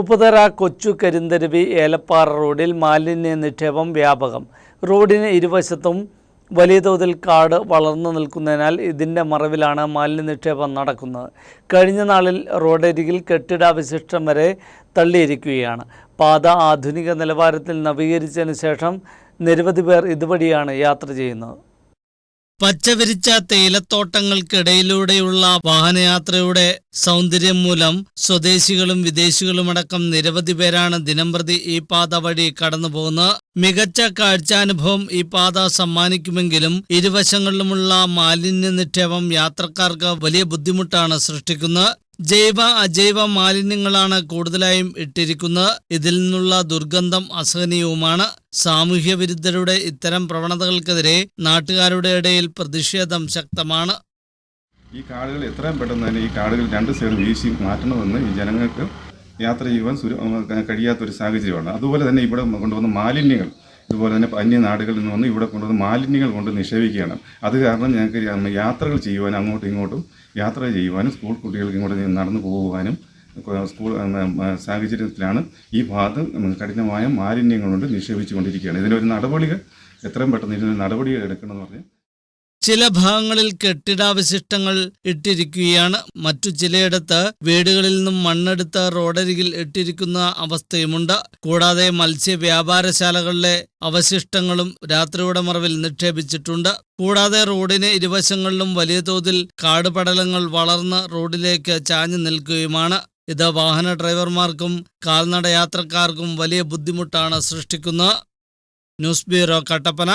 ഉപ്പുതറ കൊച്ചു കരിന്തരുവി ഏലപ്പാറ റോഡിൽ മാലിന്യ നിക്ഷേപം വ്യാപകം. റോഡിന് ഇരുവശത്തും വലിയ തോതിൽ കാട് വളർന്നു നിൽക്കുന്നതിനാൽ ഇതിന്റെ മറവിലാണ് മാലിന്യ നിക്ഷേപം നടക്കുന്നത്. കഴിഞ്ഞ നാളിൽ റോഡരികിൽ കെട്ടിടാവശിഷ്ടം വരെ തള്ളിയിരിക്കുകയാണ്. പാത ആധുനിക നിലവാരത്തിൽ നവീകരിച്ചതിന് ശേഷം നിരവധി പേർ ഇതുവഴിയാണ് യാത്ര ചെയ്യുന്നത്. പച്ചവിരിച്ച തേയിലത്തോട്ടങ്ങൾക്കിടയിലൂടെയുള്ള വാഹനയാത്രയുടെ സൗന്ദര്യം മൂലം സ്വദേശികളും വിദേശികളുമടക്കം നിരവധി പേരാണ് ദിനംപ്രതി ഈ പാത വഴി കടന്നുപോകുന്നത്. മികച്ച കാഴ്ചാനുഭവം ഈ പാത സമ്മാനിക്കുമെങ്കിലും ഇരുവശങ്ങളിലുമുള്ള മാലിന്യ നിക്ഷേപം യാത്രക്കാർക്ക് വലിയ ബുദ്ധിമുട്ടാണ് സൃഷ്ടിക്കുന്നത്. ജൈവ അജൈവ മാലിന്യങ്ങളാണ് കൂടുതലായും ഇട്ടിരിക്കുന്നത്. ഇതിൽ നിന്നുള്ള ദുർഗന്ധം അസഹനീയവുമാണ്. സാമൂഹ്യ വിരുദ്ധരുടെ ഇത്തരം പ്രവണതകൾക്കെതിരെ നാട്ടുകാരുടെ ഇടയിൽ പ്രതിഷേധം ശക്തമാണ്. ഈ കാടുകൾ എത്രയും പെട്ടെന്ന് തന്നെ ഈ കാടുകൾ രണ്ട് സൈഡ് വീശി മാറ്റണമെന്ന് ഈ ജനങ്ങൾക്ക് യാത്ര ചെയ്യുവാൻ കഴിയാത്തൊരു സാഹചര്യമാണ്. അതുപോലെ തന്നെ ഇവിടെ കൊണ്ടുവന്ന മാലിന്യങ്ങൾ ഇതുപോലെ തന്നെ അന്യ നാടുകളിൽ നിന്ന് വന്ന് ഇവിടെ കൊണ്ടുവന്ന് മാലിന്യങ്ങൾ കൊണ്ട് നിക്ഷേപിക്കുകയാണ്. അത് കാരണം ഞങ്ങൾക്ക് യാത്രകൾ ചെയ്യുവാനും അങ്ങോട്ടും ഇങ്ങോട്ടും യാത്ര ചെയ്യുവാനും സ്കൂൾ കുട്ടികൾക്ക് ഇങ്ങോട്ട് നടന്നു പോകുവാനും സ്കൂൾ സാഹചര്യത്തിലാണ് ഈ ഭാഗത്ത് കഠിനമായ മാലിന്യങ്ങൾ കൊണ്ട് നിക്ഷേപിച്ചുകൊണ്ടിരിക്കുകയാണ്. ഇതിനൊരു നടപടികൾ എത്രയും പെട്ടെന്ന് ഇതിനൊരു നടപടികൾ എടുക്കണമെന്ന് പറഞ്ഞ് ചില ഭാഗങ്ങളിൽ കെട്ടിടാവശിഷ്ടങ്ങൾ ഇട്ടിരിക്കുകയാണ്. മറ്റു ചിലയിടത്ത് വീടുകളിൽ നിന്നും മണ്ണെടുത്ത് റോഡരികിൽ ഇട്ടിരിക്കുന്ന അവസ്ഥയുമുണ്ട്. കൂടാതെ മത്സ്യ വ്യാപാരശാലകളിലെ അവശിഷ്ടങ്ങളും രാത്രിയുടെ മറവിൽ നിക്ഷേപിച്ചിട്ടുണ്ട്. കൂടാതെ റോഡിന് ഇരുവശങ്ങളിലും വലിയ തോതിൽ കാടുപടലങ്ങൾ വളർന്ന് റോഡിലേക്ക് ചാഞ്ഞു നിൽക്കുകയുമാണ്. ഇത് വാഹന ഡ്രൈവർമാർക്കും കാൽനട യാത്രക്കാർക്കും വലിയ ബുദ്ധിമുട്ടാണ് സൃഷ്ടിക്കുന്നത്. News bureau Kattappana.